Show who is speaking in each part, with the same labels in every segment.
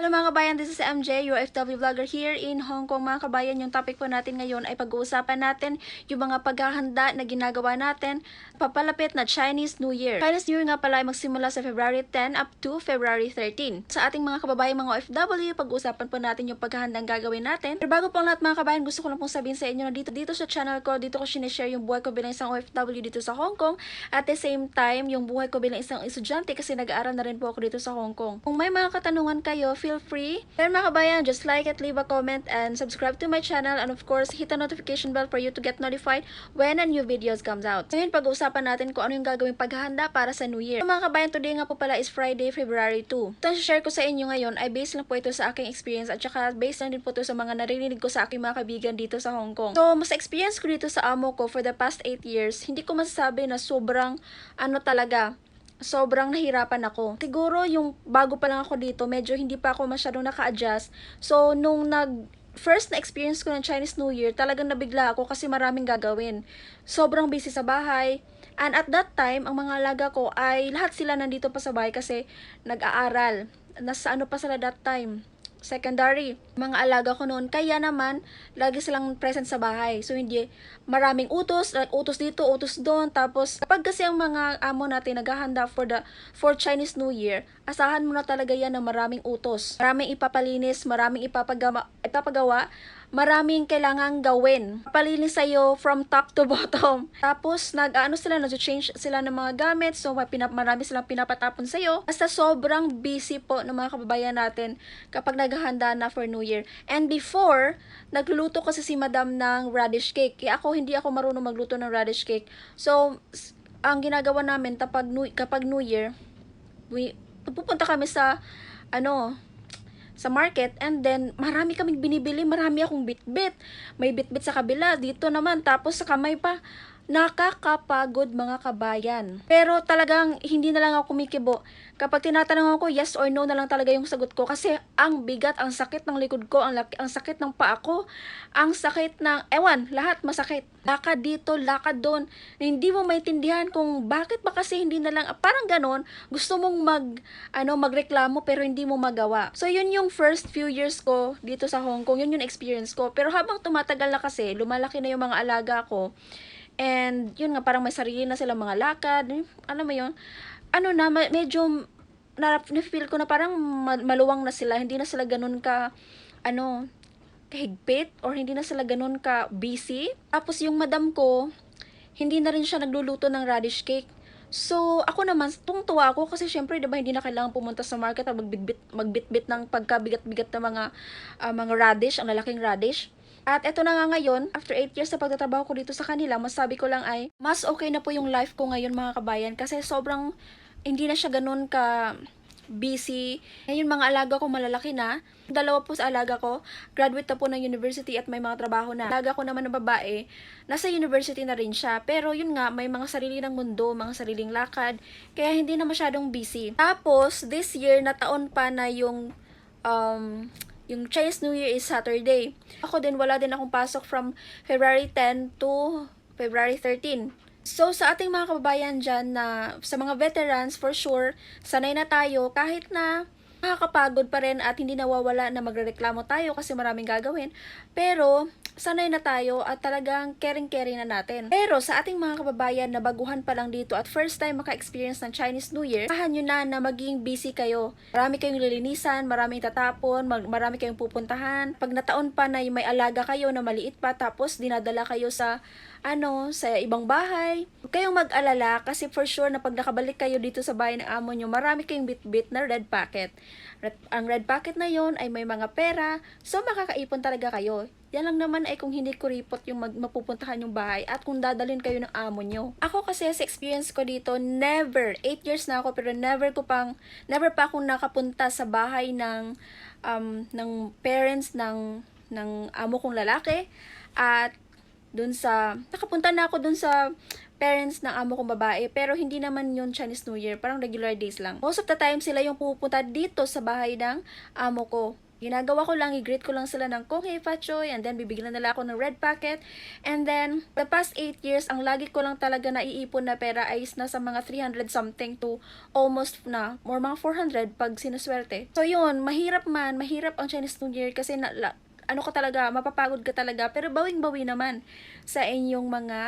Speaker 1: Hello mga kabayan, this is MJ, your vlogger here in Hong Kong. Mga kabayan, yung topic po natin ngayon ay pag-uusapan natin yung mga paghahanda na ginagawa natin papalapit na Chinese New Year. Chinese New Year nga pala ay magsimula sa February 10 up to February 13. Sa ating mga kababayan mga OFW, pag-uusapan po natin yung paghahandang gagawin natin. Pero bago po ang lahat mga kabayan, gusto ko lang pong sabihin sa inyo na dito, dito sa channel ko, dito ko sinishare yung buhay ko bilang isang OFW dito sa Hong Kong. At the same time, yung buhay ko bilang isang estudyante kasi nag-aaral na rin po ako dito sa Hong Kong. Kung may mga katanungan kayo, feel free. Pero mga kabayan, just like it, leave a comment, and subscribe to my channel. And of course, hit the notification bell for you to get notified when a new videos comes out. Ngayon, pag-uusapan natin kung ano yung gagawing paghahanda para sa New Year. So, mga kabayan, today nga po pala is Friday, February 2. Ito share ko sa inyo ngayon ay based lang po ito sa aking experience at saka based lang din po ito sa mga naririnig ko sa aking mga kaibigan dito sa Hong Kong. So, mas experience ko dito sa amo ko for the past 8 years, hindi ko masasabi na sobrang ano talaga, sobrang nahirapan ako. Siguro yung bago pa lang ako dito, medyo hindi pa ako masyadong naka-adjust. So, nung nag first na experience ko ng Chinese New Year, talagang nabigla ako kasi maraming gagawin. Sobrang busy sa bahay. And at that time, ang mga alaga ko ay lahat sila nandito pa sa bahay kasi nag-aaral. Nasa ano pa sila that time? Secondary, mga alaga ko noon. Kaya naman, lagi silang present sa bahay. So, hindi maraming utos, utos dito, utos doon. Tapos, kapag kasi ang mga amo natin naghahanda for the for Chinese New Year, asahan mo na talaga yan ng maraming utos. Maraming ipapalinis, maraming ipapagawa, ipapagawa maraming kailangang gawin. Palinis sa'yo from top to bottom. Tapos, nag-ano sila, nag-change sila ng mga gamit. So, pinap marami silang pinapatapon sa'yo. Basta sobrang busy po ng mga kababayan natin kapag naghahanda na for New Year. And before, nagluluto kasi si madam ng radish cake. Kaya ako, hindi ako marunong magluto ng radish cake. So, ang ginagawa namin kapag New, kapag New Year, we, pupunta kami sa, ano, sa market and then marami kaming binibili, marami akong bitbit. May bitbit sa kabila, dito naman, tapos sa kamay pa. Nakakapagod mga kabayan. Pero talagang hindi na lang ako kumikibo. Kapag tinatanong ako, yes or no na lang talaga yung sagot ko. Kasi ang bigat, ang sakit ng likod ko, ang, ang sakit ng paa ko, ang sakit ng, ewan, lahat masakit. Lakad dito, lakad doon. Hindi mo maintindihan kung bakit ba kasi hindi na lang, parang ganon, gusto mong mag, ano, magreklamo pero hindi mo magawa. So yun yung first few years ko dito sa Hong Kong, yun yung experience ko. Pero habang tumatagal na kasi, lumalaki na yung mga alaga ko, And, yun nga, parang may sarili na silang mga lakad. Ano mo yun? Ano na, medyo, na, na-feel ko na parang ma- maluwang na sila. Hindi na sila ganun ka, ano, kahigpit or hindi na sila ganun ka busy. Tapos yung madam ko, hindi na rin siya nagluluto ng radish cake. So, ako naman, tungtuwa ako kasi syempre, 'di ba, hindi na kailangan pumunta sa market at magbitbit magbitbit ng pagkabigat-bigat ng mga ah, mga radish, ang lalaking radish. At eto na nga ngayon, after 8 years na pagtatrabaho ko dito sa kanila, masabi ko lang ay, mas okay na po yung life ko ngayon mga kabayan kasi sobrang hindi na siya ganun ka busy. Ngayon mga alaga ko malalaki na. Dalawa po sa alaga ko, graduate na po ng university at may mga trabaho na. Alaga ko naman ng babae, nasa university na rin siya. Pero yun nga, may mga sarili ng mundo, mga sariling lakad, kaya hindi na masyadong busy. Tapos, this year, na taon pa na yung um, yung Chinese New Year is Saturday. Ako din, wala din akong pasok from February 10 to February 13. So, sa ating mga kababayan dyan na sa mga veterans, for sure, sanay na tayo kahit na nakakapagod pa rin at hindi nawawala na magrereklamo tayo kasi maraming gagawin. Pero, sanay na tayo at talagang caring-caring na natin. Pero sa ating mga kababayan na baguhan pa lang dito at first time maka-experience ng Chinese New Year, tahan nyo na na maging busy kayo. Marami kayong lilinisan, maraming tatapon, marami kayong pupuntahan. Pag nataon pa na may alaga kayo na maliit pa tapos dinadala kayo sa ano, sa ibang bahay. Huwag kayong mag-alala kasi for sure na pag nakabalik kayo dito sa bahay ng amo nyo, marami kayong bit-bit na red packet. Red, ang red packet na yon ay may mga pera, so makakaipon talaga kayo. Yan lang naman ay kung hindi kuripot yung mag, mapupuntahan yung bahay at kung dadalhin kayo ng amo nyo. Ako kasi sa experience ko dito, never, 8 years na ako pero never ko pang, never pa akong nakapunta sa bahay ng, um, ng parents ng, ng amo kong lalaki at dun sa, nakapunta na ako dun sa parents ng amo kong babae, pero hindi naman yun Chinese New Year, parang regular days lang. Most of the time, sila yung pupunta dito sa bahay ng amo ko Ginagawa ko lang, i-greet ko lang sila ng Kung Hei Fa Choy, and then bibigyan nila ako ng red packet. And then, the past 8 years, ang lagi ko lang talaga naiipon na pera ay is nasa mga 300 something to almost na, more mga 400 pag sinuswerte. So yun, mahirap man, mahirap ang Chinese New Year kasi na, ano ka talaga, mapapagod ka talaga, pero bawing-bawi naman sa inyong mga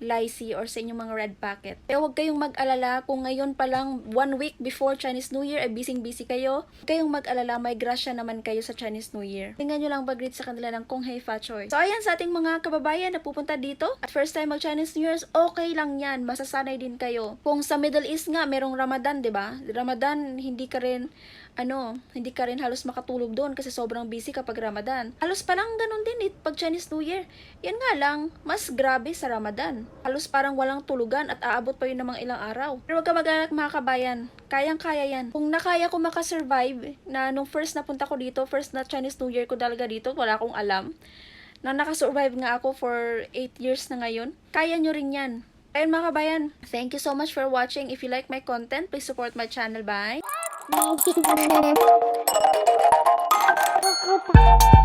Speaker 1: lycee or sa inyong mga red packet. Pero huwag kayong mag-alala kung ngayon pa lang one week before Chinese New Year ay busy-busy kayo. Huwag kayong mag-alala, may grasya naman kayo sa Chinese New Year. Tingnan nyo lang mag-greet sa kanila ng Kung Hei Fa Choy. So ayan sa ating mga kababayan na pupunta dito. At first time mag Chinese New Year's, okay lang yan. Masasanay din kayo. Kung sa Middle East nga, merong Ramadan, di ba? Ramadan, hindi ka rin ano, hindi ka rin halos makatulog doon kasi sobrang busy kapag Ramadan. Halos palang ganun din eh, pag Chinese New Year. Yan nga lang, mas grabe sa Ramadan. Halos parang walang tulugan at aabot pa yun ng mga ilang araw. Pero wag ka mag mga kabayan. Kayang-kaya yan. Kung nakaya ko makasurvive na nung first na punta ko dito, first na Chinese New Year ko talaga dito, wala akong alam. Na nakasurvive nga ako for 8 years na ngayon. Kaya nyo rin yan. Ayun mga kabayan, thank you so much for watching. If you like my content, please support my channel Thank
Speaker 2: you.